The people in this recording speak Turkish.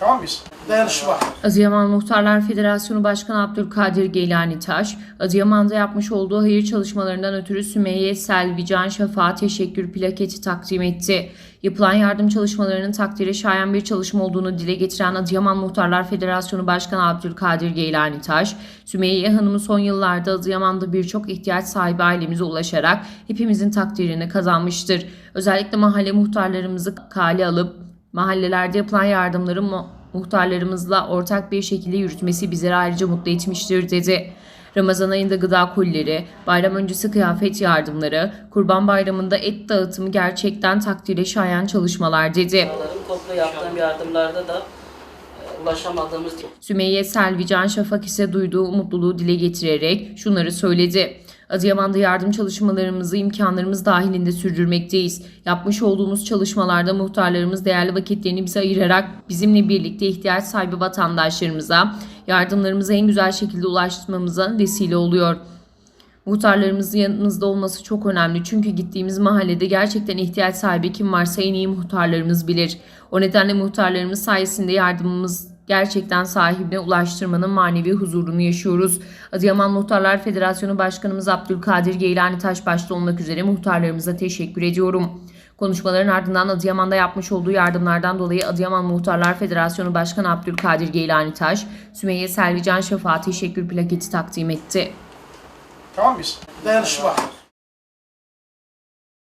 Tamam mıyız? Dayanışma. Adıyaman Muhtarlar Federasyonu Başkanı Abdülkadir Geylani Taş, Adıyaman'da yapmış olduğu hayır çalışmalarından ötürü Sümeyye Selvi Can teşekkür plaketi takdim etti. Yapılan yardım çalışmalarının takdire şayan bir çalışma olduğunu dile getiren Adıyaman Muhtarlar Federasyonu Başkanı Abdülkadir Geylani Taş, Sümeyye Hanım'ı son yıllarda Adıyaman'da birçok ihtiyaç sahibi ailemize ulaşarak hepimizin takdirini kazanmıştır. Özellikle mahalle muhtarlarımızı kale alıp mahallelerde yapılan yardımları mu- muhtarlarımızla ortak bir şekilde yürütmesi bizleri ayrıca mutlu etmiştir dedi. Ramazan ayında gıda kolileri, bayram öncesi kıyafet yardımları, kurban bayramında et dağıtımı gerçekten takdire şayan çalışmalar dedi. Toplu yaptığım yardımlarda da e, ulaşamadığımız Sümeyye Selvi Can Şafak ise duyduğu mutluluğu dile getirerek şunları söyledi. Adıyaman'da yardım çalışmalarımızı imkanlarımız dahilinde sürdürmekteyiz. Yapmış olduğumuz çalışmalarda muhtarlarımız değerli vakitlerini bize ayırarak bizimle birlikte ihtiyaç sahibi vatandaşlarımıza yardımlarımızı en güzel şekilde ulaştırmamıza vesile oluyor. Muhtarlarımızın yanımızda olması çok önemli çünkü gittiğimiz mahallede gerçekten ihtiyaç sahibi kim varsa en iyi muhtarlarımız bilir. O nedenle muhtarlarımız sayesinde yardımımız gerçekten sahibine ulaştırmanın manevi huzurunu yaşıyoruz. Adıyaman Muhtarlar Federasyonu Başkanımız Abdülkadir Geylani Taş başta olmak üzere muhtarlarımıza teşekkür ediyorum. Konuşmaların ardından Adıyaman'da yapmış olduğu yardımlardan dolayı Adıyaman Muhtarlar Federasyonu Başkanı Abdülkadir Geylani Taş, Sümeyye Selvican Şafak'a teşekkür plaketi takdim etti. Tamam mıyız? Dayanışma.